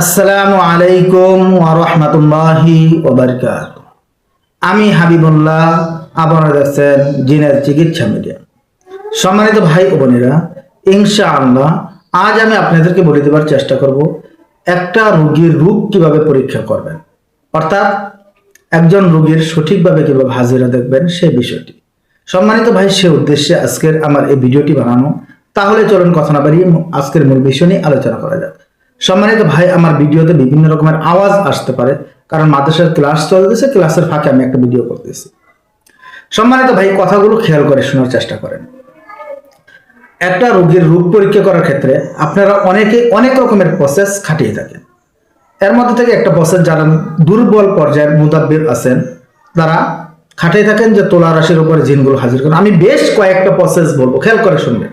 আসসালামু আলাইকুম ওরহমতুল্লাহি ওবরকাত আমি হাবিবুল্লাহ, আপনারা দেখছেন জিনের চিকিৎসা মিডিয়া। সম্মানিত ভাই ও বোনেরা, ইনশাআল্লাহ আজ আমি আপনাদেরকে বলে দেওয়ার চেষ্টা করব একটা রোগীর রোগ কীভাবে পরীক্ষা করবেন। অর্থাৎ একজন রোগীর সঠিকভাবে কীভাবে হাজিরা দেখবেন সেই বিষয়টি। সম্মানিত ভাই, সে উদ্দেশ্যে আজকের আমার এই ভিডিওটি বানানো। তাহলে চলুন কথা না বাড়িয়ে আজকের মূল বিষয় নিয়ে আলোচনা করা যাক। সম্মানিত ভাই, আমার ভিডিওতে বিভিন্ন রকমের আওয়াজ আসতে পারে। কারণ মাদ্রাসার ক্লাস চলতেছে, ক্লাসের ফাঁকে আমি একটা ভিডিও করতেছি। সম্মানিত ভাই, কথাগুলো খেয়াল করে শোনার চেষ্টা করেন। একটা রোগীর রোগ পরীক্ষা করার ক্ষেত্রে আপনারা অনেকে অনেক রকমের প্রসেস খাটিয়ে থাকেন। এর মধ্যে থেকে একটা প্রসেস যারা দুর্বল পর্যায়ের মুদাব্বির আছেন, তারা খাটিয়ে থাকেন যে তোলা রাশির উপরে জিনগুলো হাজির করেন। আমি বেশ কয়েকটা প্রসেস বলব, খেয়াল করে শুনবেন।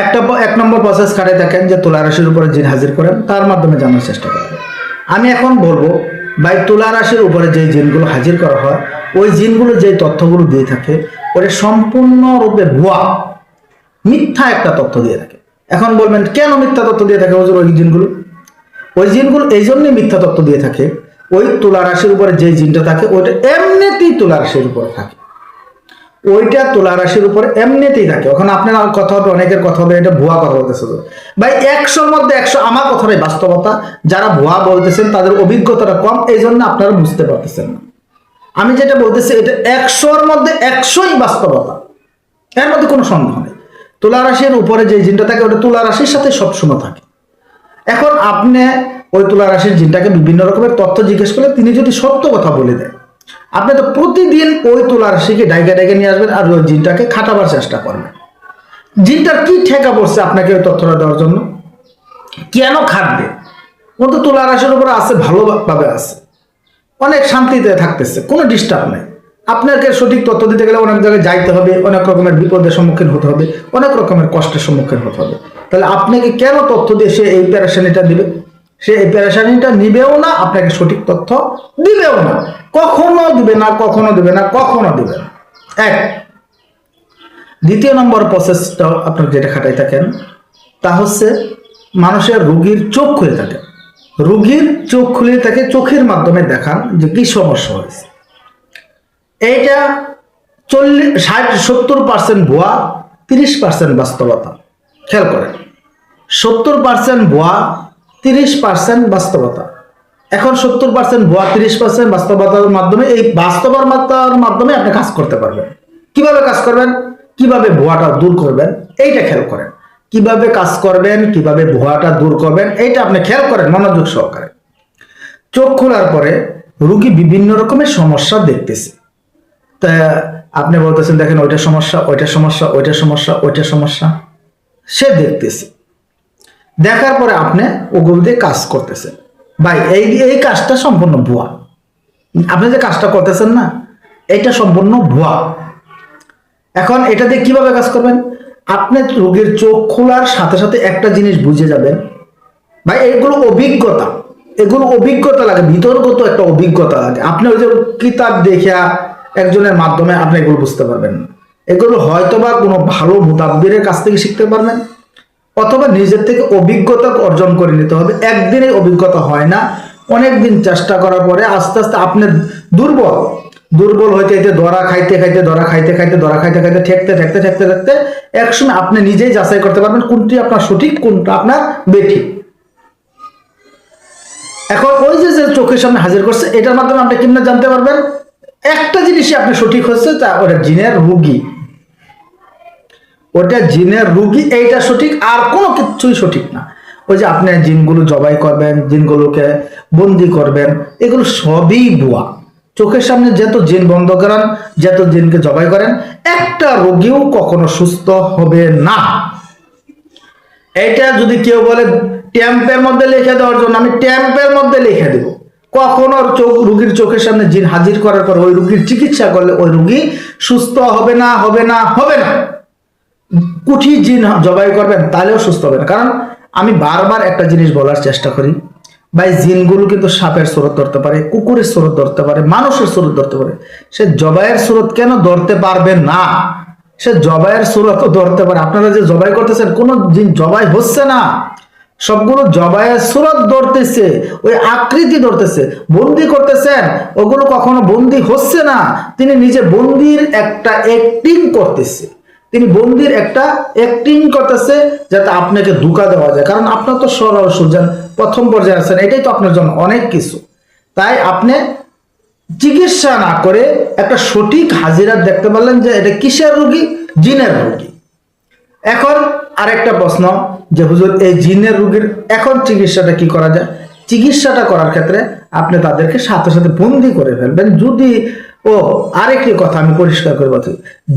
একটা এক নম্বর প্রসেস খাটিয়ে থাকেন যে তুলা রাশির উপরে জিন হাজির করেন, তার মাধ্যমে জানার চেষ্টা করেন। আমি এখন বলব, ভাই, তুলা রাশির উপরে যে জিনগুলো হাজির করা হয়, ওই জিনগুলো যে তথ্যগুলো দিয়ে থাকে, ওটা সম্পূর্ণরূপে ভুয়া। মিথ্যা একটা তথ্য দিয়ে থাকে। এখন বলবেন, কেন মিথ্যা তথ্য দিয়ে থাকে ওই জিনগুলো? ওই জিনগুলো এই জন্যই মিথ্যা তথ্য দিয়ে থাকে, ওই তুলা রাশির উপরে যে জিনটা থাকে ওইটা এমনিতেই তুলা রাশির উপরে থাকে। ওইটা তুলা রাশির উপরে এমনিতেই থাকে। ওখানে আপনার কথা হবে, অনেকের কথা হবে, এটা ভুয়া কথা বলতেছে। ভাই, একশোর মধ্যে একশো আমার কথাটাই বাস্তবতা, যারা ভুয়া বলতেছেন, তাদের অভিজ্ঞতাটা কম, এই জন্য আপনারা বুঝতে পারতেছেন না। আমি যেটা বলতেছি, এটা একশোর মধ্যে একশোই বাস্তবতা। এর মধ্যে কোনো সন্দেহ নেই। তুলা রাশির উপরে যে জিনটা থাকে, ওটা তুলা রাশির সাথে সবসময় থাকে। এখন আপনি ওই তুলা রাশির জিনটাকে বিভিন্ন রকমের তথ্য জিজ্ঞেস করলে, তিনি যদি সত্য কথা বলে দেয় আপনি তো প্রতিদিন ওই তুলা রাশিকে ডাইকে ডাইকে নিয়ে আসবেন আর ওই জিনটাকে খাটাবার চেষ্টা করবেন। জিনটার কি ঠেকা পড়ছে আপনাকে ওই তথ্যটা দেওয়ার জন্য? কেন খাটবে? ও তো তুলা রাশির উপরে আছে, ভালোভাবে আছে। অনেক শান্তিতে থাকতেছে, কোনো ডিস্টার্ব নেই। আপনাকে সঠিক তথ্য দিতে গেলে অনেক জায়গায় যাইতে হবে, অনেক রকমের বিপদের সম্মুখীন হতে হবে, অনেক রকমের কষ্টের সম্মুখীন হতে হবে। তাহলে আপনাকে কেন তথ্য দিয়ে সে এই প্যারাশানিটা দিবে? সে এই প্যারাশানিটা নিবেও না, আপনাকে সঠিক তথ্য দিবেও না। কখনো দিবে না, কখনো দিবে না, কখনো দিবে না। এক। দ্বিতীয় নম্বর প্রসেসটা আপনার যেটা খাটাই থাকেন, তা হচ্ছে মানুষের রুগীর চোখ খুলে থাকে। রুগীর চোখ খুলে থাকে চোখের মাধ্যমে দেখান যে কি সমস্যা হয়েছে। এইটা চল্লিশ ষাট, সত্তর পার্সেন্ট ভুয়া, তিরিশ পার্সেন্ট বাস্তবতা। খেয়াল করেন। সত্তর পার্সেন্ট ভুয়া, তিরিশ পার্সেন্ট বাস্তবতা। এখন সত্তর পার্সেন্ট ভুয়া তিরিশ পার্সেন্ট বাস্তবতার মাধ্যমে এই বাস্তবতার মাধ্যমে আপনি কাজ করতে পারবেন। কীভাবে কাজ করবেন? কীভাবে ভুয়াটা দূর করবেন? এইটা খেয়াল করেন। কীভাবে কাজ করবেন? কীভাবে ভুয়াটা দূর করবেন? এইটা আপনি খেয়াল করেন মনোযোগ সহকারে। চোখ খোলার পরে রুগী বিভিন্ন রকমের সমস্যা দেখতেছে। তা আপনি বলতেছেন, দেখেন, ওইটা সমস্যা ওইটা সমস্যা ওইটা সমস্যা ওইটা সমস্যা। সে দেখতেছে। দেখার পরে আপনি ওগুলো দিয়ে কাজ করতেছেন। ভাই, এই এই কাজটা সম্পূর্ণ ভুয়া। আপনি যে কাজটা করতেছেন না এটা সম্পূর্ণ ভুয়া। এখন এটা দিয়ে কীভাবে কাজ করবেন? আপনি রোগীর চোখ খোলার সাথে সাথে একটা জিনিস বুঝে যাবেন। ভাই, এগুলো অভিজ্ঞতা। এগুলো অভিজ্ঞতা লাগে বিতর্কত একটা অভিজ্ঞতা লাগে। আপনি ওই যে কিতাব দেখিয়া একজনের মাধ্যমে আপনি এগুলো বুঝতে পারবেন। না এগুলো হয়তোবা কোনো ভালো মুতাব্বিরের কাছ থেকে শিখতে পারবেন। অথবা নিজের থেকে অভিজ্ঞতা অর্জন করে নিতে হবে। একদিনে অভিজ্ঞতা হয় না। অনেক দিন চেষ্টা করার পরে আস্তে আস্তে আপনি দুর্বল। দুর্বল হইতে হইতে দরা খাইতে খাইতে দরা খাইতে খাইতে দরা খাইতে খাইতে, ঠেকতে ঠেকতে ঠেকতে ঠেকতে একসময় আপনি নিজেই যাচাই করতে পারবেন কোনটি আপনার সঠিক, কোনটা আপনার বেঠিক। এখন ওই যে যে চোখের সামনে হাজির করছে, এটার মাধ্যমে আপনি কিনা জানতে পারবেন? একটা জিনিসই আপনি সঠিক হচ্ছে, তা ওটা জিনের রুগী। ওটা জিনের রুগী এইটা সঠিক আর কোনো কিছুই সঠিক না। ওই যে আপনি জিনগুলো জবাই করবেন, জিনগুলোকে বন্দি করবেন, এগুলো সবই বুয়া চোখের সামনে যত জিন বন্ধ করান যত জিনকে জবাই করেন, একটা রোগীও কখনো সুস্থ হবে না। এটা যদি কেউ বলে, ট্যাম্পের মধ্যে লিখে দেওয়ার জন্য আমি ট্যাম্পের মধ্যে লিখে দেব। কখনো চোখ রুগীর চোখের সামনে জিন হাজির করার পর ওই রুগীর চিকিৎসা করলে ওই রুগী সুস্থ হবে না হবে না হবে না। কুঠি জিন জবাই করবেন, তাহলেও সুস্থ হবে না। কারণ আমি বারবার একটা জিনিস বলার চেষ্টা করি, ভাই, জিনগুলো কিন্তু সাপের স্রোত ধরতে পারে, কুকুরের স্রোত ধরতে পারে, মানুষের স্রোত ধরতে পারে। সে জবাইয়ের স্রোত কেন ধরতে পারবে না? সে জবাইয়ের স্রোত ধরতে পারে। আপনারা যে জবাই করতেছেন, কোনো জিন জবাই হচ্ছে না। সবগুলো জবায়ের স্রোত ধরতেছে, ওই আকৃতি ধরতেছে। বন্দি করতেছেন, ওগুলো কখনো বন্দি হচ্ছে না। তিনি নিজে বন্দির একটা অ্যাক্টিং করতেছে। তিনি বন্দির একটা অ্যাক্টিং করতেছে যাতে আপনাকে ধোকা দেওয়া যায়। কারণ আপনার তো সরল সুজান প্রথম পর্যায়ে আছেন, এটাই তো আপনার জন্য অনেক কিছু। তাই আপনি চিকিৎসা না করে একটা সঠিক হাজিরা দেখতে পারলেন যে এটা কিসের রোগী? জিনের রোগী। এখন আরেকটা প্রশ্ন যে হুজুর, এই জিনের রোগীর এখন চিকিৎসাটা কি করা যায়? চিকিৎসাটা করার ক্ষেত্রে আপনি তাদেরকে সাথে সাথে বন্দি করে ফেলবেন। যদি ও, আরেকটি কথা আমি পরিষ্কার করে বলছি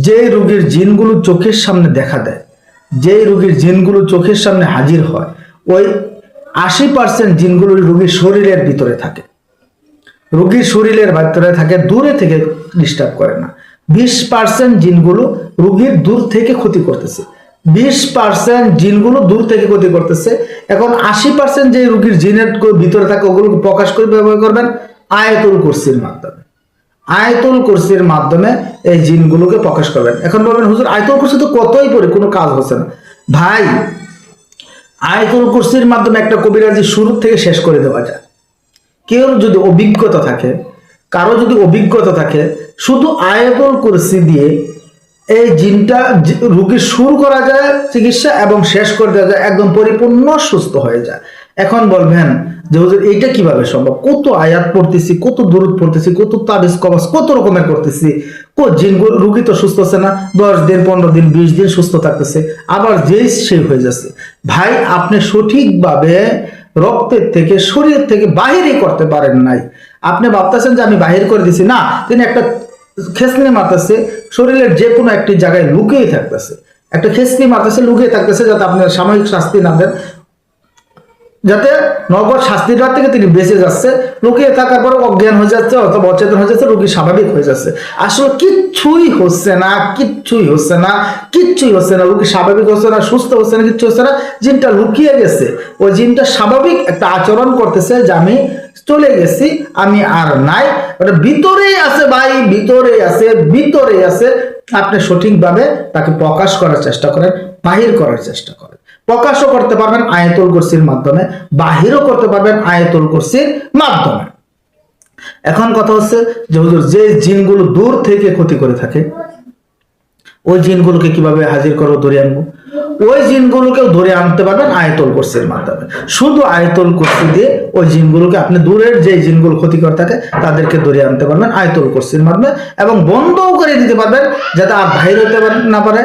যে রোগীর জিনগুলো চোখের সামনে দেখা দেয়, যেই রোগীর জিনগুলো চোখের সামনে হাজির হয়, ওই আশি পার্সেন্ট জিনগুলো রোগীর শরীরের ভিতরে থাকে। রোগীর শরীরের ভিতরে থাকে, দূরে থেকে ডিস্টার্ব করে না। বিশ পার্সেন্ট জিনগুলো রোগীর দূর থেকে ক্ষতি করতেছে। বিশ পার্সেন্ট জিনগুলো দূর থেকে ক্ষতি করতেছে। এখন আশি পার্সেন্ট যে রোগীর জিনের ভিতরে থাকে, ওগুলোকে প্রকাশ করে ব্যবহার করবেন, আয়াতুল কুরসির মাধ্যমে। আয়াতুল কুরসির মাধ্যমে এই জিনগুলোকে প্রকাশ করবেন। এখন বলবেন, হুজুর, আয়াতুল কুরসি তো কতই পড়ে? কোনো কাজ হচ্ছে না। ভাই, আয়াতুল কুরসির মাধ্যমে একটা কবিরাজি শুরু থেকে শেষ করে দেওয়া যায়। কেউ যদি অভিজ্ঞতা থাকে, কারও যদি অভিজ্ঞতা থাকে, শুধু আয়াতুল কুরসি দিয়ে এই জিনটা রুগীর শুরু করা যায় চিকিৎসা এবং শেষ করে দেওয়া যায়, একদম পরিপূর্ণ সুস্থ হয়ে যায়। এখন বলবেন যে, হুজুর, এইটা কীভাবে সম্ভব? কত আয়াত পড়তেছি, কত দূরত পড়তেছি, কত তাবিজ কবাস কত রকমের করতেছি। জিন রুগী তো সুস্থ হচ্ছে না? দশ দিন, পনেরো দিন, বিশ দিন সুস্থ থাকতেছে। আবার যেই সে হয়ে যাচ্ছে। ভাই, আপনি সঠিকভাবে রক্তের থেকে শরীর থেকে বাহিরে করতে পারেন নাই। আপনি ভাবতেছেন যে আমি বাহির করে দিছি। না, তিনি একটা খেসনি মারতেছে, শরীরের যে কোনো একটি জায়গায় লুকিয়ে থাকতেছে। একটা খেসনি মারতেছে, লুকিয়ে থাকতেছে যাতে আপনার সাময়িক শাস্তি না দেন। যাতে নগদ শাস্তির হাত থেকে তিনি বেঁচে যাচ্ছে। লুকিয়ে থাকার পর অজ্ঞান হয়ে যাচ্ছে অথবা অচেতন হয়ে যাচ্ছে, রোগী স্বাভাবিক হয়ে যাচ্ছে। আসলে কিচ্ছুই হচ্ছে না, কিচ্ছুই হচ্ছে না, কিচ্ছুই হচ্ছে না। রোগী স্বাভাবিক হচ্ছে না, সুস্থ হচ্ছে না, কিচ্ছু হচ্ছে না। জিনটা লুকিয়ে গেছে। ওই জিনটা স্বাভাবিক একটা আচরণ করতেছে যে আমি চলে গেছি, আমি আর নাই। ওটা ভিতরেই আছে ভাই, ভিতরেই আছে ভিতরেই আছে। আপনি সঠিকভাবে তাকে প্রকাশ করার চেষ্টা করেন, বাহির করার চেষ্টা করেন। প্রকাশও করতে পারবেন আয়াতুল কুরসির মাধ্যমে, বাহিরও করতে পারবেন আয়াতুল কুরসির মাধ্যমে। এখন কথা হচ্ছে যে হুজুর, যে জিনগুলো দূর থেকে ক্ষতি করে থাকে, ওই জিনগুলোকে কীভাবে হাজির করো ধরে আনব? ওই জিনগুলোকেও ধরে আনতে পারবেন আয়তল কুরসির মাধ্যমে। শুধু আয়তল কুরসি দিয়ে ওই জিনগুলোকে আপনি দূরের যে জিনগুলো ক্ষতিকর থাকে তাদেরকে ধরে আনতে পারবেন আয়তল কুরসির মাধ্যমে এবং বন্ধও করে দিতে পারবেন যাতে আর বাইরে হতে না পারে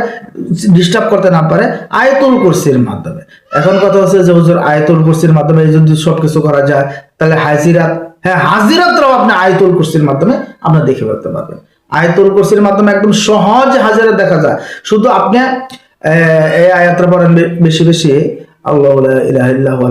ডিস্টার্ব করতে না পারে আয়তুল কুরসির মাধ্যমে। এখন কথা হচ্ছে যে হুজুর আয়তুল কুরসির মাধ্যমে যদি সবকিছু করা যায়, তাহলে হাজিরাত হ্যাঁ হাজিরাতরাও আপনি আয়তুল কুরসির মাধ্যমে আপনার দেখে ফেলতে পারবেন। আয়তল কুরসির মাধ্যমে একদম সহজ হাজিরা দেখা যায়। শুধু আপনি এই বেশি বেশি। আয়াতের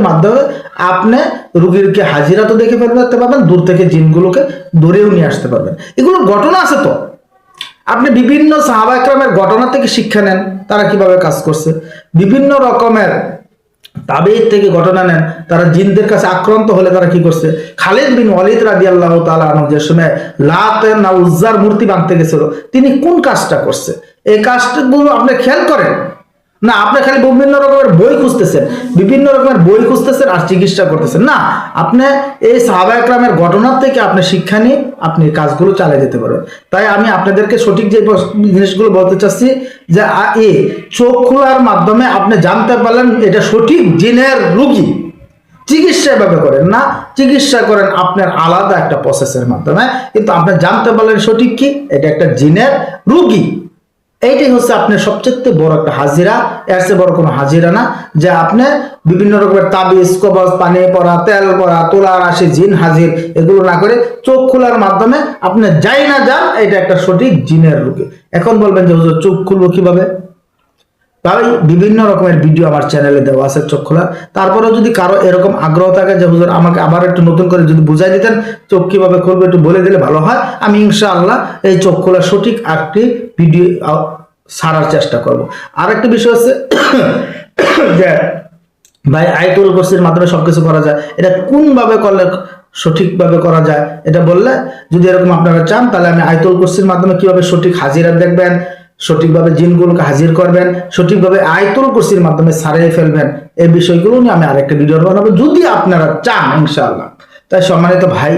মাধ্যমে আপনি রোগীরকে হাজিরা তো দেখে ফেলতে পারবেন, দূর থেকে জিনগুলোকে দূরেও নিয়ে আসতে পারবেন। এগুলোর ঘটনা আছে তো। আপনি বিভিন্ন সাহাবা ঘটনা থেকে শিক্ষা নেন, তারা কীভাবে কাজ করছে। বিভিন্ন রকমের তাবেদ থেকে ঘটনা নেন, তারা জিনদের কাছে আক্রান্ত হলে তারা কি করছে? খালিদ বিন ওয়ালিদ রাজি আল্লাহ তালা যে সময় লাত না উজ্জার মূর্তি বাঁধতে গেছিল, তিনি কোন কাজটা করছে? এই কাজগুলো আপনি খেয়াল করেন না, আপনি খালি বিভিন্ন রকমের বই খুঁজতেছেন, বিভিন্ন রকমের বই খুঁজতেছেন আর চিকিৎসা করতেছেন। না, আপনি এই সাহাবা একরামের ঘটনার থেকে আপনি শিক্ষা নিয়ে আপনি কাজগুলো চালিয়ে যেতে পারবেন। তাই আমি আপনাদেরকে সঠিক যে জিনিসগুলো বলতে চাচ্ছি, যে এ চোখ খোলার মাধ্যমে আপনি জানতে পারলেন এটা সঠিক জিনের রুগী। চিকিৎসা এভাবে করেন না, চিকিৎসা করেন আপনার আলাদা একটা প্রসেসের মাধ্যমে, কিন্তু আপনি জানতে পারলেন সঠিক কি? এটা একটা জিনের রুগী। এইটাই হচ্ছে আপনার সবচেয়ে বড় একটা হাজিরা। এর চেয়ে বড় কোনো হাজিরা না, যে আপনি বিভিন্ন রকমের তাবিজ, কবজ, পানি পড়া তেল পড়া তোলা রাশি জিন, হাজির, এগুলো না করে চোখ খোলার মাধ্যমে আপনি যাই না যান এটা একটা সঠিক জিনের রোগী এখন বলবেন যে, হুজুর, চোখ খুলবো কীভাবে? তাই বিভিন্ন রকমের ভিডিও আমার চ্যানেলে দেওয়া আছে চোখ খোলা। তারপরেও যদি কারও এরকম আগ্রহ থাকে যে, হুজুর, আমাকে আবার একটু নতুন করে যদি বুঝাই দিতেন, চোখ কীভাবে খুলবে একটু বলে দিলে ভালো হয়। আমি ইনশাআল্লাহ এই চোখ খোলা সঠিক একটি ভিডিও ছাড়ার চেষ্টা করব। আরেকটি বিষয় হচ্ছে যে, ভাই, আয়তুল কুরসির মাধ্যমে সবকিছু করা যায়। এটা কোনভাবে করলে সঠিকভাবে করা যায়, এটা বললে যদি এরকম আপনারা চান, তাহলে আমি আয়তুল কুরসির মাধ্যমে কীভাবে সঠিক হাজিরা দেখবেন সঠিকভাবে জিনগুলোকে হাজির করবেন, সঠিকভাবে আয়তুল কুরসির মাধ্যমে সারিয়ে ফেলবেন, এই বিষয়গুলো নিয়ে আমি আরেকটা ভিডিও বানাবো, যদি আপনারা চান ইনশাআল্লাহ। তাই সম্মানিত ভাই,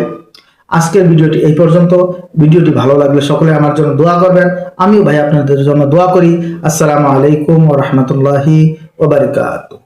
আজকের ভিডিওটি এই পর্যন্ত। ভিডিওটি ভালো লাগলে সকলে আমার জন্য দোয়া করবেন। আমিও ভাই আপনাদের জন্য দোয়া করি। আসসালামু আলাইকুম ও রহমতুল্লাহি ওয়া বারাকাতুহু।